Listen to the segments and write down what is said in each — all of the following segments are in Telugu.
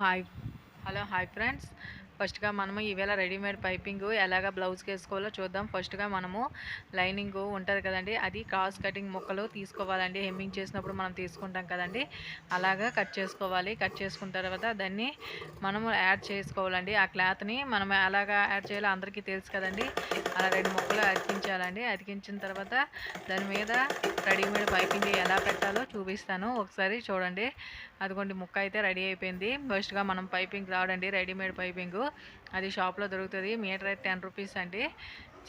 హాయ్. Hello hi friends. ఫస్ట్గా మనము ఈవేళ రెడీమేడ్ పైపింగ్ ఎలాగ బ్లౌజ్కి వేసుకోవాలో చూద్దాం. ఫస్ట్గా మనము లైనింగ్ ఉంటుంది కదండి అది క్రాస్ కటింగ్ ముక్కలు తీసుకోవాలండి. హెమ్మింగ్ చేసినప్పుడు మనం తీసుకుంటాం కదండి. అలాగా కట్ చేసుకోవాలి. కట్ చేసుకున్న తర్వాత దాన్ని మనము యాడ్ చేసుకోవాలండి. ఆ క్లాత్ని మనం ఎలాగా యాడ్ చేయాలో అందరికీ తెలుసు కదండి. అలా రెండు ముక్కలు అతికించాలండి. అతికించిన తర్వాత దాని మీద రెడీమేడ్ పైపింగ్ ఎలా పెట్టాలో చూపిస్తాను. ఒకసారి చూడండి. అదిగోండి ముక్క అయితే రెడీ అయిపోయింది. ఫస్ట్గా మనం పైపింగ్ రావడండి. Readymade piping. అది షాప్లో దొరుకుతుంది. మీటర్ అయితే టెన్ రూపీస్ అండి.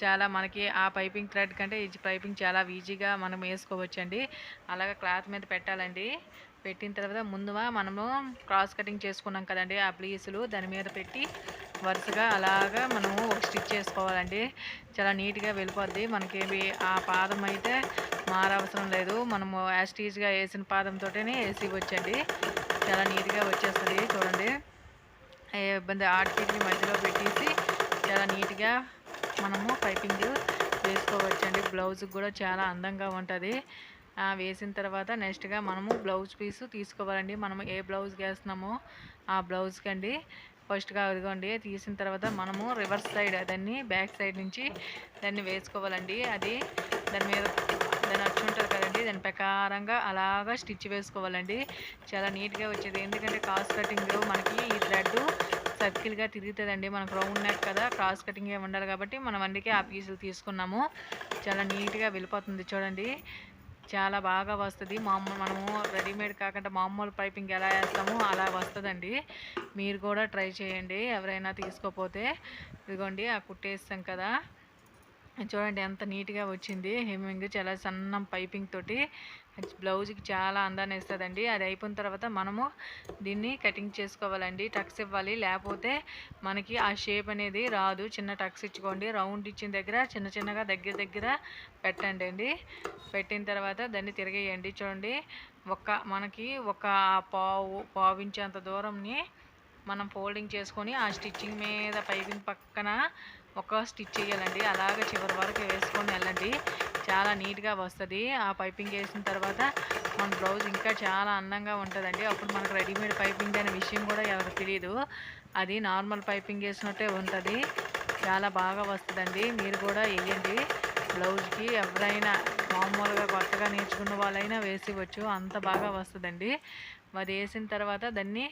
చాలా మనకి ఆ పైపింగ్ థ్రెడ్ కంటే ఈ పైపింగ్ చాలా ఈజీగా మనం వేసుకోవచ్చండి. అలాగే క్లాత్ మీద పెట్టాలండి. పెట్టిన తర్వాత ముందుగా మనము క్రాస్ కటింగ్ చేసుకున్నాం కదండి ఆ ప్లీసులు దాని మీద పెట్టి వరుసగా అలాగా మనము ఒక స్టిచ్ చేసుకోవాలండి. చాలా నీట్గా వెళ్ళిపోద్ది. మనకి ఆ పాదం అయితే మారవసరం లేదు. మనము యాస్టీజ్గా వేసిన పాదంతోనే వేసి వచ్చండి చాలా నీట్గా వచ్చేస్తుంది చూడండి. ఏ ఇబ్బంది ఆర్టికి మధ్యలో పెట్టేసి చాలా నీట్గా మనము పైపింగ్ వేసుకోవచ్చండి. బ్లౌజ్ కూడా చాలా అందంగా ఉంటుంది. వేసిన తర్వాత నెక్స్ట్గా మనము బ్లౌజ్ పీసు తీసుకోవాలండి. మనం ఏ బ్లౌజ్ వేస్తున్నామో ఆ బ్లౌజ్కి అండి ఫస్ట్గా అదిగోండి తీసిన తర్వాత మనము రివర్స్ సైడ్ దాన్ని బ్యాక్ సైడ్ నుంచి దాన్ని వేసుకోవాలండి. అది దాని మీద దాని వచ్చి ఉంటుంది కదండి దాని ప్రకారంగా అలాగా స్టిచ్ వేసుకోవాలండి. చాలా నీట్గా వచ్చేది. ఎందుకంటే క్రాస్ కటింగ్ మనకి ఈ థ్రెడ్ సర్కిల్గా తిరుగుతుందండి. మనకు రౌండ్ నెక్ కదా క్రాస్ కటింగ్ ఉండాలి కాబట్టి మనం అందుకే ఆ పీసులు తీసుకున్నాము. చాలా నీట్గా వెళ్ళిపోతుంది చూడండి. చాలా బాగా వస్తుంది. మామూలు మనము రెడీమేడ్ కాకుండా మామూలు పైపింగ్ ఎలా వేస్తామో అలా వస్తుందండి. మీరు కూడా ట్రై చేయండి. ఎవరైనా తీసుకోపోతే ఇదిగోండి ఆ కుట్టేస్తాం కదా. చూడండి ఎంత నీట్గా వచ్చింది. హెమ్మింగ్ చాలా సన్నం పైపింగ్ తోటి. బ్లౌజ్కి చాలా అందాన్ని ఇస్తుందండి. అది అయిపోయిన తర్వాత మనము దీన్ని కటింగ్ చేసుకోవాలండి. టక్స్ ఇవ్వాలి. లేకపోతే మనకి ఆ షేప్ అనేది రాదు. చిన్న టక్స్ ఇచ్చుకోండి. రౌండ్ ఇచ్చిన దగ్గర చిన్న చిన్నగా దగ్గర దగ్గర పెట్టండి అండి. పెట్టిన తర్వాత దాన్ని తిరిగేయండి. చూడండి. ఒక మనకి ఒక పావు పావించేంత దూరంని మనం ఫోల్డింగ్ చేసుకొని ఆ స్టిచ్చింగ్ మీద పైపింగ్ పక్కన ఒక స్టిచ్ చేయాలండి. అలాగ చివరి వరకు వేసుకొని వెళ్ళండి. చాలా నీట్గా వస్తుంది. ఆ పైపింగ్ వేసిన తర్వాత మన బ్లౌజ్ ఇంకా చాలా అందంగా ఉంటుందండి. అప్పుడు మనకు రెడీమేడ్ పైపింగ్ అనే విషయం కూడా ఎవరికి తెలియదు అది నార్మల్ పైపింగ్ వేసినట్టే ఉంటుంది. చాలా బాగా వస్తుందండి. మీరు కూడా వేయండి. బ్లౌజ్కి ఎవరైనా మామూలుగా కొత్తగా నేర్చుకున్న వాళ్ళైనా వేసివచ్చు అంత బాగా వస్తుందండి. అది వేసిన తర్వాత దాన్ని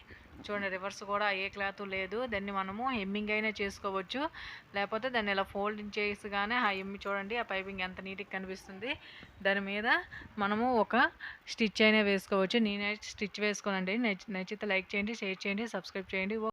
చూడండి రివర్స్ కూడా ఏ క్లాత్ లేదు. దాన్ని మనము హెమ్మింగ్ అయినా చేసుకోవచ్చు. లేకపోతే దాన్ని ఇలా ఫోల్డింగ్ చేసిగానే ఆ ఎమ్మి చూడండి ఆ పైపింగ్ ఎంత నీట్గా కనిపిస్తుంది. దాని మీద మనము ఒక స్టిచ్ అయినా వేసుకోవచ్చు. నేనైతే స్టిచ్ వేసుకోనండి. నచ్చితే లైక్ చేయండి షేర్ చేయండి సబ్స్క్రైబ్ చేయండి.